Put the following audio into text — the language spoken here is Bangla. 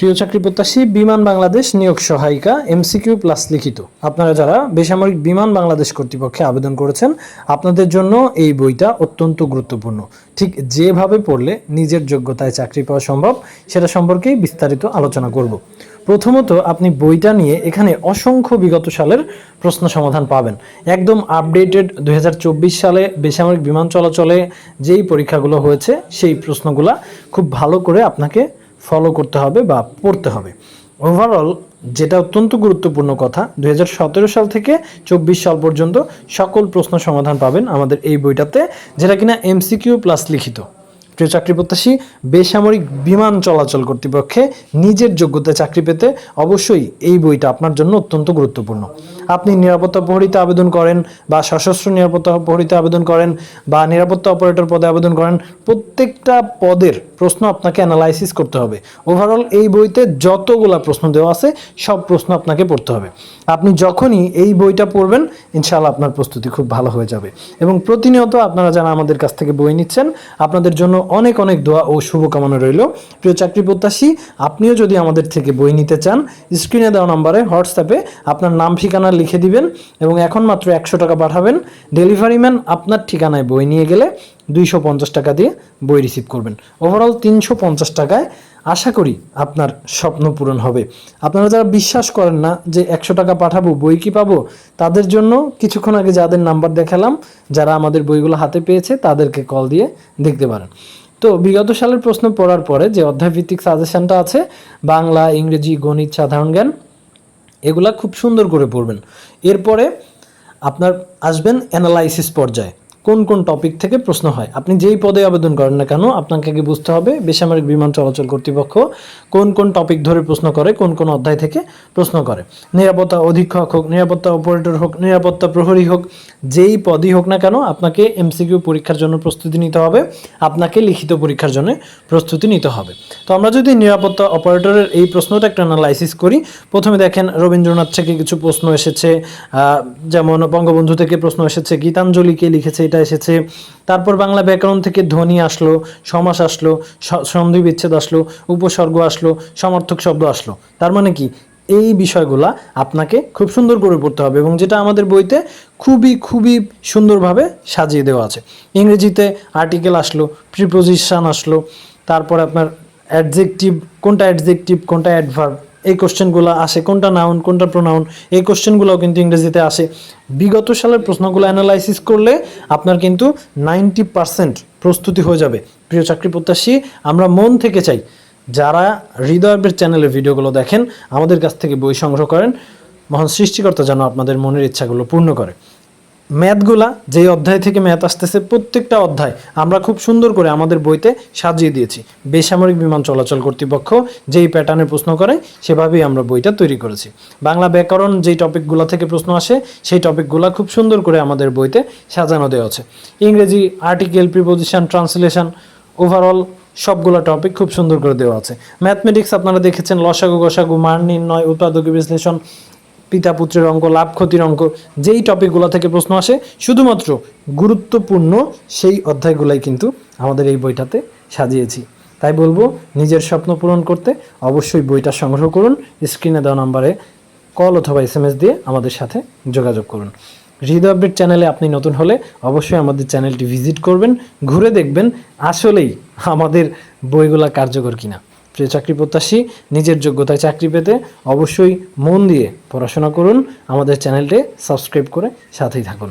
প্রিয় চাকরি প্রত্যাশী, বিমান বাংলাদেশ নিয়োগ সহায়িকা এমসিকিউ প্লাস লিখিত। আপনারা যারা বেসামরিক বিমান বাংলাদেশ কর্তৃপক্ষে আবেদন করেছেন, আপনাদের জন্য এই বইটা অত্যন্ত গুরুত্বপূর্ণ। ঠিক যেভাবে পড়লে নিজের যোগ্যতায় চাকরি পাওয়া সম্ভব, সেটা সম্পর্কেই বিস্তারিত আলোচনা করব। প্রথমত, আপনি বইটা নিয়ে এখানে অসংখ্য বিগত সালের প্রশ্ন সমাধান পাবেন। একদম আপডেটেড দু হাজার চব্বিশ সালে বেসামরিক বিমান চলাচলে যেই পরীক্ষাগুলো হয়েছে, সেই প্রশ্নগুলা খুব ভালো করে আপনাকে ফলো করতে হবে বা পড়তে হবে। ওভারঅল যেটা অত্যন্ত গুরুত্বপূর্ণ কথা, দুই হাজার সতেরো সাল থেকে চব্বিশ সাল পর্যন্ত সকল প্রশ্ন সমাধান পাবেন আমাদের এই বইটাতে, যেটা কিনা এমসিকিউ প্লাস লিখিত। প্রিয় চাকরি প্রত্যাশী, বেসামরিক বিমান চলাচল কর্তৃপক্ষে নিজের যোগ্যতায় চাকরি পেতে অবশ্যই এই বইটা আপনার জন্য অত্যন্ত গুরুত্বপূর্ণ। আপনি নিরাপত্তা প্রহরীতে আবেদন করেন বা সশস্ত্র নিরাপত্তা প্রহরীতে আবেদন করেন বা নিরাপত্তা অপারেটর পদে আবেদন করেন, প্রত্যেকটা পদের প্রশ্ন আপনাকে অ্যানালাইসিস করতে হবে। ওভারঅল এই বইতে যতগুলা প্রশ্ন দেওয়া আছে, সব প্রশ্ন আপনাকে পড়তে হবে। আপনি যখনই এই বইটা পড়বেন, ইনশাআল্লাহ আপনার প্রস্তুতি খুব ভালো হয়ে যাবে। এবং প্রতিনিয়ত আপনারা যারা আমাদের কাছ থেকে বই নিচ্ছেন, আপনাদের জন্য অনেক অনেক দোয়া ও শুভকামনা রইল। প্রিয় চাকরি প্রত্যাশী, আপনিও যদি আমাদের থেকে বই নিতে চান, স্ক্রিনে দেওয়া নাম্বারে হোয়াটসঅ্যাপে আপনার নাম, ঠিকানা লিখে দিবেন এবং এখন মাত্র একশো টাকা পাঠাবেন। ডেলিভারি ম্যান আপনার ঠিকানায় বই নিয়ে গেলে দুইশো পঞ্চাশ টাকা দিয়ে বই রিসিভ করবেন। ওভারঅল তিনশো পঞ্চাশ টাকায় আশা করি আপনার স্বপ্ন পূরণ হবে। আপনারা যারা বিশ্বাস করেন না যে একশো টাকা পাঠাবো, বই কি পাবো, তাদের জন্য কিছুক্ষণ আগে যাদের নাম্বার দেখালাম, যারা আমাদের বইগুলো হাতে পেয়েছে, তাদেরকে কল দিয়ে দেখতে পারেন। তো বিগত সালের প্রশ্ন পড়ার পরে যে অধ্যায়ভিত্তিক সাজেশনটা আছে, বাংলা, ইংরেজি, গণিত, সাধারণ জ্ঞান, এগুলা খুব সুন্দর করে পড়বেন। এরপরে আপনার আসবেন অ্যানালাইসিস পর্যায়ে। কোন কোন টপিক থেকে প্রশ্ন হয়। আপনি যেই পদে আবেদন করেন না কেন, আপনাকে আগে বুঝতে হবে বেসামরিক বিমান চলাচল কর্তৃপক্ষ কোন কোন টপিক ধরে প্রশ্ন করে, কোন কোন অধ্যায় থেকে প্রশ্ন করে। নিরাপত্তা অধীক্ষক হোক, নিরাপত্তা অপারেটর হোক, নিরাপত্তা প্রহরী হোক, যেই পদই হোক না কেন, আপনাকে এমসিকিউ পরীক্ষার জন্য প্রস্তুতি নিতে হবে, আপনাকে লিখিত পরীক্ষার জন্য প্রস্তুতি নিতে হবে। তো আমরা যদি নিরাপত্তা অপারেটরের এই প্রশ্নটা একটা অ্যানালাইসিস করি, প্রথমে দেখেন রবীন্দ্রনাথ থেকে কিছু প্রশ্ন এসেছে যেমন বঙ্গবন্ধু থেকে প্রশ্ন এসেছে গীতাঞ্জলি কে লিখেছে, এটা এসেছে। তারপর বাংলা ব্যাকরণ থেকে ধ্বনি আসলো, সমাস আসলো সন্ধি বিচ্ছেদ আসলো, উপসর্গ আসলো, সমর্থক শব্দ আসলো। তার মানে কি? এই বিষয়গুলা আপনাকে খুব সুন্দর করে পড়তে হবে এবং যেটা আমাদের বইতে খুবই খুবই সুন্দরভাবে সাজিয়ে দেওয়া আছে। ইংরেজিতে আর্টিকেল আসলো প্রিপোজিশন আসলো, তারপর আপনার অ্যাডজেক্টিভ কোনটা অ্যাডজেক্টিভ কোনটা অ্যাডভার্ব এই কোশ্চেনগুলো আসে, কোনটা নাউন কোনটা প্রোনাউন এই কোশ্চেনগুলোও কিন্তু ইংরেজিতে আসে। বিগত সালের প্রশ্নগুলো অ্যানালাইসিস করলে আপনার কিন্তু নাইনটি পার্সেন্ট প্রস্তুতি হয়ে যাবে। প্রিয় চাকরি প্রত্যাশী, আমরা মন থেকে চাই, যারা হৃদয়ের চ্যানেলের ভিডিওগুলো দেখেন, আমাদের কাছ থেকে বই সংগ্রহ করেন, মহান সৃষ্টিকর্তা যেন আপনাদের মনের ইচ্ছাগুলো পূর্ণ করে। ম্যাথগুলা যেই অধ্যায় থেকে ম্যাথ আসতেছে প্রত্যেকটা অধ্যায় আমরা খুব সুন্দর করে আমাদের বইতে সাজিয়ে দিয়েছি। বেসামরিক বিমান চলাচল কর্তৃপক্ষ যেই প্যাটার্নে প্রশ্ন করে, সেভাবেই আমরা বইটা তৈরি করেছি। বাংলা ব্যাকরণ যেই টপিকগুলো থেকে প্রশ্ন আসে, সেই টপিকগুলো খুব সুন্দর করে আমাদের বইতে সাজানো দেওয়া আছে। ইংরেজি আর্টিকেল প্রিপোজিশন ট্রান্সলেশন ওভারঅল সবগুলো টপিক খুব সুন্দর করে দেওয়া আছে। ম্যাথমেটিক্স আপনারা দেখেছেন, লসাগু গসাগু, মান নির্ণয়, উৎপাদক বিশ্লেষণ পিতা পুত্রের অঙ্ক লাভ ক্ষতির অঙ্ক, যেই টপিকগুলো থেকে প্রশ্ন আসে, শুধুমাত্র গুরুত্বপূর্ণ সেই অধ্যায়গুলাই কিন্তু আমাদের এই বইটাতে সাজিয়েছি। তাই বলব, নিজের স্বপ্ন পূরণ করতে অবশ্যই বইটা সংগ্রহ করুন, স্ক্রিনে দেওয়া নাম্বারে কল অথবা এস দিয়ে আমাদের সাথে যোগাযোগ করুন। হৃদয় আপডেট চ্যানেলে আপনি নতুন হলে অবশ্যই আমাদের চ্যানেলটি ভিজিট করবেন, ঘুরে দেখবেন আসলেই আমাদের বইগুলা কার্যকর কিনা। প্রিয় চাকরি প্রত্যাশী, নিজের যোগ্যতায় চাকরি পেতে অবশ্যই মন দিয়ে পড়াশোনা করুন। আমাদের চ্যানেলটি সাবস্ক্রাইব করে সাথেই থাকুন।